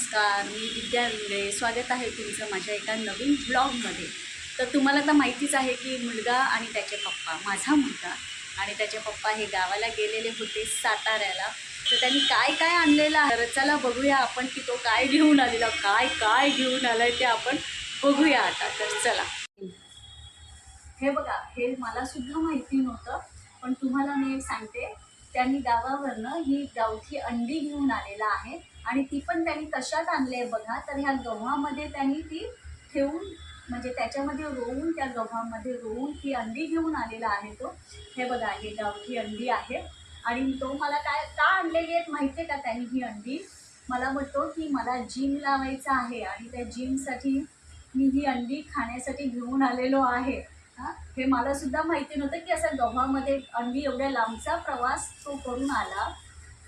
नमस्कार मी विद्या विंगळे स्वागत आहे तुमचं माझ्या एका नवीन ब्लॉगमध्ये. तर तुम्हाला तर माहितीच आहे की मुलगा आणि त्याचे पप्पा माझा मुलगा आणि त्याचे पप्पा हे गावाला गेलेले होते साताऱ्याला. तर त्यांनी काय काय आणलेलं तर चला बघूया आपण की तो काय घेऊन आलेला काय काय घेऊन आलाय ते आपण बघूया आता. तर चला. हे बघा हे मला सुद्धा माहिती नव्हतं पण तुम्हाला मी सांगते. त्यांनी गावावरनं ही गावठी अंडी घेऊन आलेला आहे. आणि ती पण त्यांनी कशात आणली आहे बघा तर ह्या गव्हामध्ये त्यांनी ती ठेवून म्हणजे त्याच्यामध्ये रोवून त्या गव्हामध्ये रोवून ती अंडी घेऊन आलेला आहे तो. हे बघा ही गावठी अंडी आहे. आणि तो मला काय का आणलेली आहेत माहिती आहे का त्यांनी ही अंडी? मला म्हणतो की मला जिम लावायचं आहे आणि त्या जिमसाठी मी ही अंडी खाण्यासाठी घेऊन आलेलो आहे. हां? हे मला सुद्धा माहिती नव्हतं की असं गव्हामध्ये अंडी एवढ्या लांबचा प्रवास तो करून आला.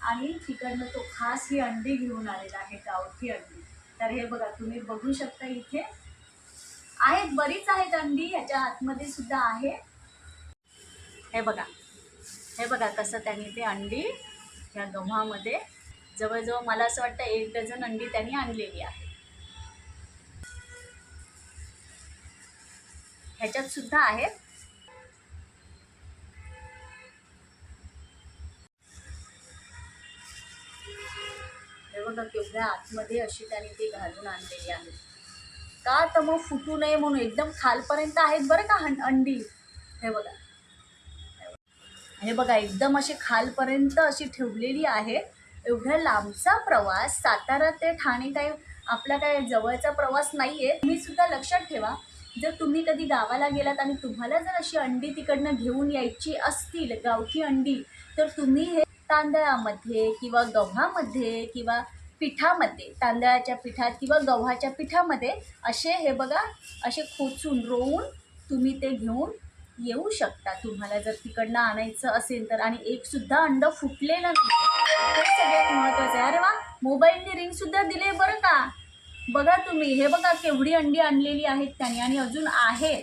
आणि तिकडनं तो खास ही अंडी घेऊन आलेला आहे गावठी अंडी. तर हे बघा तुम्ही बघू शकता इथे. आहेत बरीच आहेत अंडी ह्याच्या आतमध्ये सुद्धा आहे. हे बघा हे बघा कसं त्यांनी ते अंडी ह्या गव्हामध्ये जवळजवळ मला असं वाटतं एक डझन अंडी त्यांनी आणलेली आहे. ह्याच्यात सुद्धा आहेत. हे तेवढ्या आतमध्ये अशी त्यांनी ती घालून आणलेली आहे. का तर मग फुटू नये म्हणून एकदम खालपर्यंत आहेत बरं का हं अंडी? हे बघा. हे बघा एकदम अशी खालपर्यंत अशी ठेवलेली आहे. एवढ्या लांबचा प्रवास सातारा ते ठाणे काय आपला काय जवळचा प्रवास नाही आहे तुम्ही सुद्धा लक्षात ठेवा जर तुम्ही कधी गावाला गेलात आणि तुम्हाला जर अशी अंडी तिकडनं घेऊन यायची असतील गावठी अंडी तर तुम्ही हे तांदळामध्ये किंवा गव्हामध्ये किंवा पिठामध्ये तांदळाच्या पिठात किंवा गव्हाच्या पिठामध्ये असे हे बघा असे खोचून रोवून तुम्ही ते घेऊन येऊ शकता. तुम्हाला जर तिकडनं आणायचं असेल तर आणि एकसुद्धा अंड फुटलेलं नाही हे सगळ्यात महत्त्वाचं आहे. अरे वा मोबाईलने रिंगसुद्धा दिले बरं का? बघा तुम्ही हे बघा केवढी अंडी आणलेली आहेत त्यांनी आणि अजून आहेत.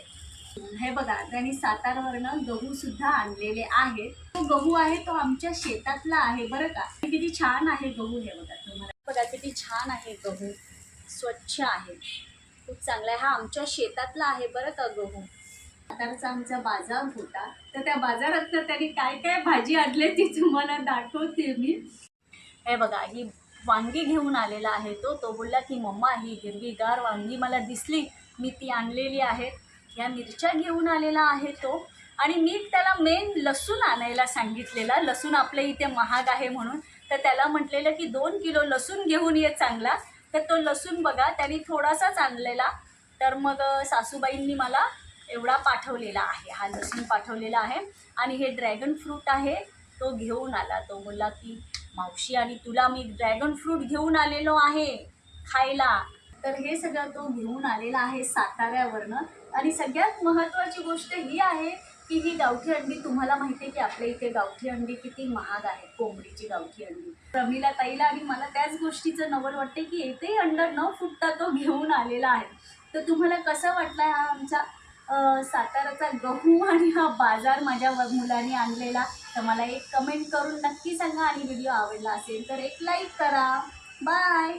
हे बघा त्यांनी सातारवरनं गहू सुद्धा आणलेले आहेत. तो गहू आहे तो आमच्या शेतातला आहे बरं का? किती छान आहे गहू हे बघा तुम्हाला. बघा किती छान आहे गहू. स्वच्छ आहे. खूप चांगला आहे. हा आमच्या शेतातला आहे बरं का गहू. आताचा आमचा बाजार होता. तर त्या बाजारात तर त्यांनी काय काय भाजी आणली ती तुम्हाला दाखवते मी. हे बघा ही वांगी घेऊन आलेला आहे तो. तो बोलला की मम्मा ही हिरवीगार वांगी मला दिसली. मी ती आणलेली आहे. ह्या मिरच्या घेऊन आलेला आहे तो. आणि मी त्याला मेन लसूण आणायला सांगितलेला. लसूण आपल्या इथे महाग आहे म्हणून. तर त्याला म्हटलेलं की दोन किलो लसूण घेऊन ये चांगला. तर तो लसूण बघा त्यांनी थोडासाच आणलेला. तर मग सासूबाईंनी मला एवढा पाठवलेला आहे. हा लसूण पाठवलेला आहे. आणि हे ड्रॅगन फ्रूट आहे. तो घेऊन आला. तो बोलला की मावशी आणि तुला मी ड्रॅगन फ्रूट घेऊन आलेलो आहे खायला. तर हे सगळं तो घेऊन आलेला आहे साताऱ्यावरनं. आणि सगळ्यात महत्त्वाची गोष्ट ही आहे की ही गावठी अंडी? तुम्हाला माहिती आहे की आपल्या इथे गावठी अंडी किती महाग आहे कोंबडीची गावठी अंडी. प्रमिला ताईला आणि मला त्याच गोष्टीचं नवल वाटते की येथे अंड न फुटता तो घेऊन आलेला आहे. तर तुम्हाला कसा वाटला हा आमचा साताराचा गहू आणि हा बाजार माझ्या व- मुलाने आणलेला? तर मला एक कमेंट करून नक्की सांगा आणि व्हिडिओ आवडला असेल तर एक लाईक करा. बाय